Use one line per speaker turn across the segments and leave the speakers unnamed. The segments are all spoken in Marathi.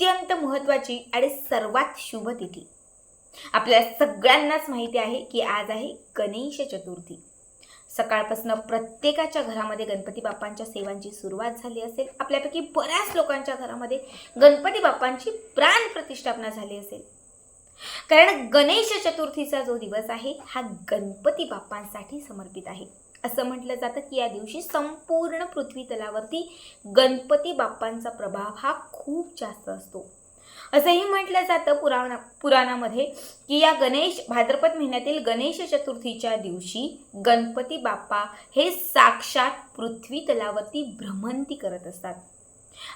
अत्यंत महत्त्वाची आणि सर्वात शुभ तिथी. आपल्या सगळ्यांनाच माहिती आहे की आज आहे गणेश चतुर्थी. सकाळपासून प्रत्येकाच्या घरामध्ये गणपती बाप्पांच्या सेवांची सुरुवात झाली असेल. आपल्यापैकी बऱ्याच लोकांच्या घरामध्ये गणपती बाप्पांची प्राण प्रतिष्ठापना झाली असेल. कारण गणेश चतुर्थीचा जो दिवस आहे हा गणपती बाप्पांसाठी समर्पित आहे. असं म्हटलं जातं की या दिवशी संपूर्ण पृथ्वी तलावरती गणपती बाप्पांचा प्रभाव हा खूप जास्त असतो. असंही म्हटलं जातं पुराणा पुराणामध्ये की या गणेश भाद्रपद महिन्यातील गणेश चतुर्थीच्या दिवशी गणपती बाप्पा हे साक्षात पृथ्वी तलावरती भ्रमंती करत असतात.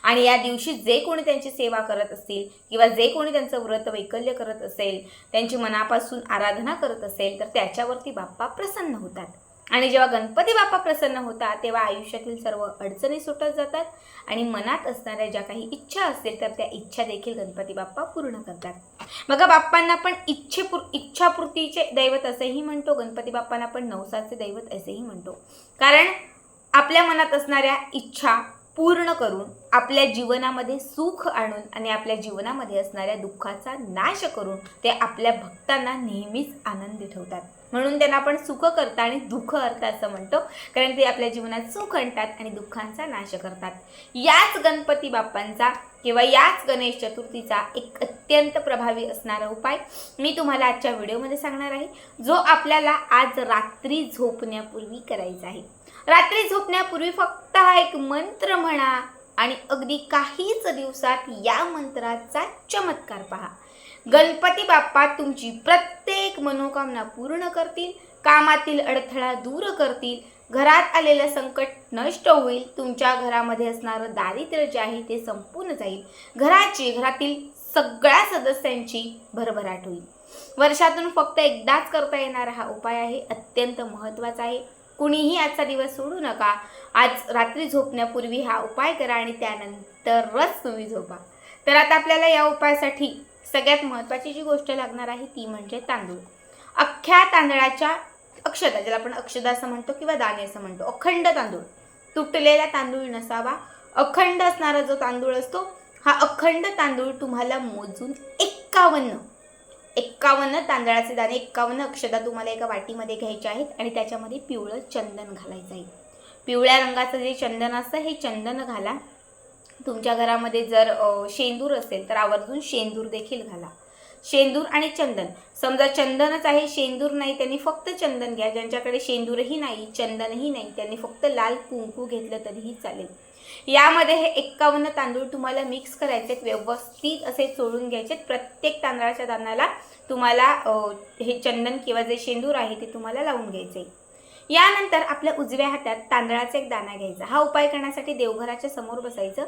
आणि या दिवशी जे कोणी त्यांची सेवा करत असतील किंवा जे कोणी त्यांचं व्रत वैकल्य करत असेल त्यांची मनापासून आराधना करत असेल तर त्याच्यावरती बाप्पा प्रसन्न होतात. आणि जेव्हा गणपती बाप्पा प्रसन्न होतात तेव्हा आयुष्यातील सर्व अडचणी सुटत जातात आणि मनात असणाऱ्या ज्या काही इच्छा असतील तर त्या इच्छा देखील गणपती बाप्पा पूर्ण करतात. मग बाप्पांना पण इच्छेपूर इच्छापूर्तीचे दैवत असेही म्हणतो गणपती बाप्पांना पण नवसाचे दैवत असेही म्हणतो. कारण आपल्या मनात असणाऱ्या इच्छा पूर्ण करून आपल्या जीवनामध्ये सुख आणून आणि आपल्या जीवनामध्ये असणाऱ्या दुःखाचा नाश करून ते आपल्या भक्तांना नेहमीच आनंदी ठेवतात. म्हणून त्यांना आपण सुख करता आणि दुःख अर्थ असं म्हणतो. कारण ते आपल्या जीवनात सुख आणतात आणि दुःखांचा नाश करतात. याच गणपती बाप्पांचा किंवा याच गणेश चतुर्थीचा एक अत्यंत प्रभावी असणारा उपाय मी तुम्हाला आजच्या व्हिडिओमध्ये सांगणार आहे. जो आपल्याला आज रात्री झोपण्यापूर्वी करायचा आहे. रात्री झोपण्यापूर्वी फक्त हा एक मंत्र म्हणा आणि अगदी काहीच दिवसात या मंत्राचा चमत्कार पहा. गणपती बाप्पा तुमची प्रत्येक मनोकामना पूर्ण करतील कामातील अडथळा दूर करतील घरात आलेलं संकट नष्ट होईल तुमच्या घरामध्ये असणारं दारिद्र्य जे आहे ते संपूर्ण जाईल. घराची घरातील सगळ्या सदस्यांची भरभराट होईल. वर्षातून फक्त एकदाच करता येणारा हा उपाय आहे अत्यंत महत्त्वाचा आहे. कुणीही आजचा दिवस सोडू नका. आज रात्री झोपण्यापूर्वी हा उपाय करा आणि त्यानंतरच तुम्ही झोपा. तर आता आपल्याला या उपायासाठी सगळ्यात महत्त्वाची जी गोष्ट लागणार आहे ती म्हणजे तांदूळ. अख्ख्या तांदळाच्या अक्षता ज्याला आपण अक्षदा असं म्हणतो किंवा दाणे असं म्हणतो अखंड तांदूळ. तुटलेला तांदूळ नसावा. अखंड असणारा जो तांदूळ असतो हा अखंड तांदूळ तुम्हाला मोजून एक्कावन्न एक्कावन्न तांदळाचे दाणे एक्कावन्न अक्षदा तुम्हाला एका वाटीमध्ये घ्यायचे आहेत आणि त्याच्यामध्ये पिवळं चंदन घालायचं आहे. पिवळ्या रंगाचं जे चंदन असतं हे चंदन घाला. तुमच्या घरामध्ये जर शेंदूर असेल तर आवर्जून शेंदूर देखील घाला. शेंदूर आणि चंदन. समजा चंदनच आहे शेंदूर नाही त्यांनी फक्त चंदन घ्या. ज्यांच्याकडे शेंदूरही नाही चंदनही नाही त्यांनी फक्त लाल कुंकू घेतलं तरीही चालेल. यामध्ये हे एक्कावन्न तांदूळ तुम्हाला मिक्स करायचे व्यवस्थित असे चोळून घ्यायचे प्रत्येक तांदळाच्या दानाला तुम्हाला हे चंदन किंवा जे शेंदूर आहे ते तुम्हाला लावून घ्यायचे यानंतर आपल्या उजव्या हातात तांदळाचा एक दाणा घ्यायचा. हा उपाय करण्यासाठी देवघराच्या समोर बसायचं.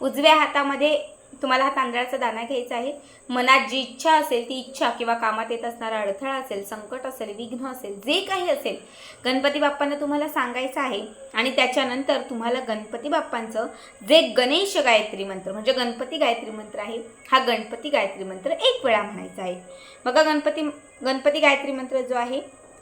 उजव्या हातामध्ये तुम्हाला हा तांदळाचा दाणा घ्यायचा आहे. मनात जी इच्छा असेल ती इच्छा किंवा कामात येत असणारा अडथळा असेल संकट असेल विघ्न असेल जे काही असेल गणपती बाप्पांना तुम्हाला सांगायचं आहे. आणि त्याच्यानंतर तुम्हाला गणपती बाप्पांचं जे गणेश गायत्री मंत्र म्हणजे गणपती गायत्री मंत्र आहे हा गणपती गायत्री मंत्र एक वेळा म्हणायचा आहे. बघा गणपती गणपती गायत्री मंत्र जो आहे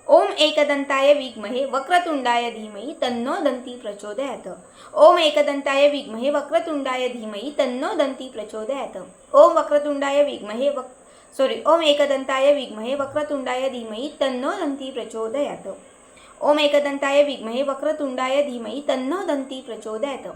ओम एकदंताय विग्महे वक्रतुंडाय धीमहि तन्नो दंती प्रचोदयात। ओम एकदंताय विग्महे वक्रतुंडाय धीमहि तन्नो दंती प्रचोदयात। ओम वक्रतुंडाय विग्महे वक् सॉरी ओम एकदंताय विग्महे वक्रतुंडाय धीमहि तन्नो दंती प्रचोदयात। ओम एकदंताय विग्महे वक्रतुंडाय धीमहि तन्नो दंती प्रचोदयात।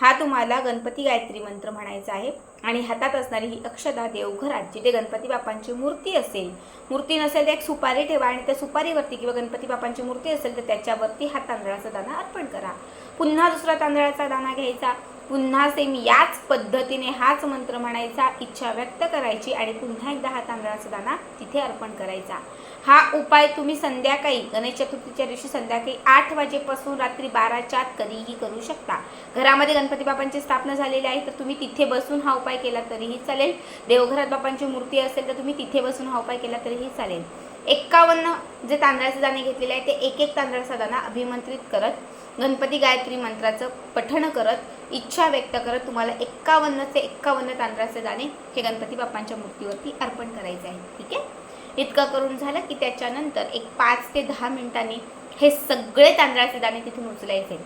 हा तुम्हाला गणपती गायत्री मंत्र म्हणायचा आहे. आणि हातात असणारी ही अक्षदा देवघरात जिथे गणपती बाप्पांची मूर्ती असेल मूर्ती नसेल तर एक सुपारी ठेवा आणि त्या सुपारीवरती किंवा गणपती बाप्पांची मूर्ती असेल तर त्याच्यावरती हा तांदळाचा दाणा अर्पण करा. पुन्हा दुसरा तांदळाचा दाणा घ्यायचा. पुन्हा सेम याच पद्धतीने हाच मंत्र म्हणायचा इच्छा व्यक्त करायची आणि पुन्हा एकदा हा तांदळाचा दाना तिथे अर्पण करायचा. हा उपाय तुम्ही संध्याकाळी गणेश चतुर्थीच्या दिवशी संध्याकाळी आठ वाजेपासून रात्री बाराच्या आत कधीही करू शकता. घरामध्ये गणपती बाबांची स्थापना झालेली आहे तर तुम्ही तिथे बसून हा उपाय केला तरीही चालेल. देवघरात बाबांची मूर्ती असेल तर तुम्ही तिथे बसून हा उपाय केला तरीही चालेल. एक्कावन्न जे तांदळाचे दाणे घेतलेले आहे ते एक एक तांदळाचा दाणा अभिमंत्रित करत गणपती गायत्री मंत्राचं पठण करत इच्छा व्यक्त करत तुम्हाला एक्कावन्नचे एक्कावन्न तांदळाचे दाणे हे गणपती बाप्पांच्या मूर्तीवरती अर्पण करायचे आहे. ठीक आहे? इतकं करून झालं की त्याच्यानंतर एक पाच ते दहा मिनिटांनी हे सगळे तांदळाचे दाणे तिथून उचलायचे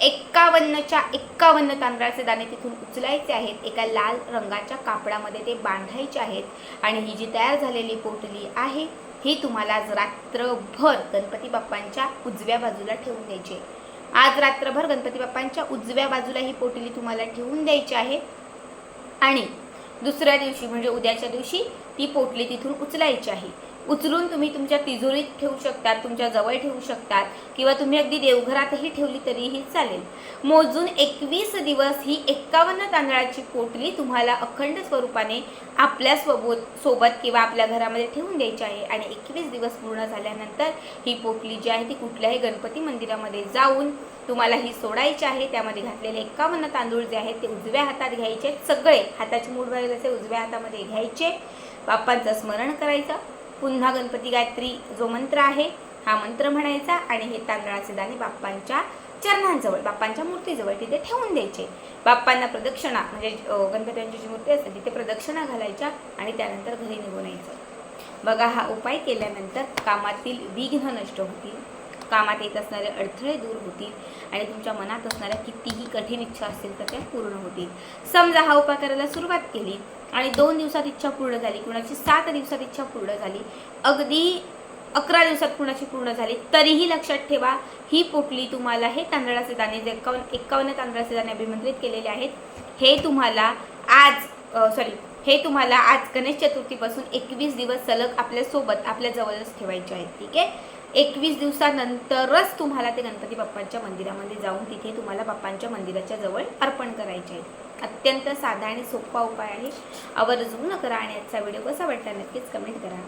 एक्कावन्नच्या एक्कावन्न तांदळाचे दाणे तिथून उचलायचे आहेत. एका लाल रंगाच्या कापडामध्ये ते बांधायचे आहेत आणि ही जी तयार झालेली पोटली आहे ही तुम्हाला आज रात्रभर गणपती बाप्पांच्या उजव्या बाजूला ठेवून द्यायचे आज रात्रभर गणपती बाप्पांच्या उजव्या बाजूला ही पोटली तुम्हाला ठेवून द्यायची आहे. आणि दुसऱ्या दिवशी म्हणजे उद्याच्या दिवशी ती पोटली तिथून उचलायची आहे. उचलून तुम्ही तुमच्या तिजोरीत ठेवू शकतात तुमच्या जवळ ठेवू शकतात किंवा तुम्ही अगदी देवघरातही ठेवली तरीही चालेल. मोजून एकवीस दिवस ही एक्कावन्न तांदळाची पोटली तुम्हाला अखंड स्वरूपाने आपल्यासोबत सोबत किंवा आपल्या घरामध्ये ठेवून द्यायची आहे. आणि एकवीस दिवस पूर्ण झाल्यानंतर ही पोटली जी आहे ती कुठल्याही गणपती मंदिरामध्ये जाऊन तुम्हाला ही सोडायची आहे. त्यामध्ये घातलेले एक्कावन्न तांदूळ जे आहेत ते उजव्या हातात घ्यायचे सगळे हाताचे मूड भाग असे उजव्या हातामध्ये घ्यायचे. बाप्पांचं स्मरण करायचं. पुन्हा गणपती गायत्री जो मंत्र आहे हा मंत्र म्हणायचा आणि हे तांदळाचे दाणे बाप्पांच्या चरणांजवळ बाप्पांच्या मूर्तीजवळ तिथे ठेवून द्यायचे. बाप्पांना प्रदक्षिणा म्हणजे गणपतींची जी मूर्ती असते तिथे प्रदक्षिणा घालायच्या आणि त्यानंतर घरी निघून यायचं. बघा हा उपाय केल्यानंतर कामातील विघ्न नष्ट होतील. कामात येत असणारे अडथळे दूर होतील आणि तुमच्या मनात असणाऱ्या कितीही कठीण इच्छा असतील तर त्या पूर्ण होतील. समजा हा उपाय करायला सुरुवात केली आणि दोन दिवसात इच्छा पूर्ण झाली कुणाची सात दिवसात इच्छा पूर्ण झाली अगदी अकरा दिवसात कुणाची पूर्ण झाली तरीही लक्षात ठेवा ही पोटली तुम्हाला हे तांदळाचे दाणे जे एक्कावन्न एक्कावन्न तांदळाचे दाणे अभिमंत्रित केलेले आहेत हे तुम्हाला आज सॉरी हे तुम्हाला आज गणेश चतुर्थीपासून एकवीस दिवस सलग आपल्यासोबत आपल्या जवळच ठेवायचे आहेत ठीक आहे? एकवीस दिवसानंतरच तुम्हाला ते गणपती बाप्पांच्या मंदिरामध्ये जाऊन तिथे तुम्हाला बाप्पांच्या मंदिराच्या जवळ अर्पण करायचे आहे अत्यंत साधा आणि सोपा उपाय आहे. आवर्जून करा आणि आजचा व्हिडिओ कसा वाटला नक्कीच कमेंट करा.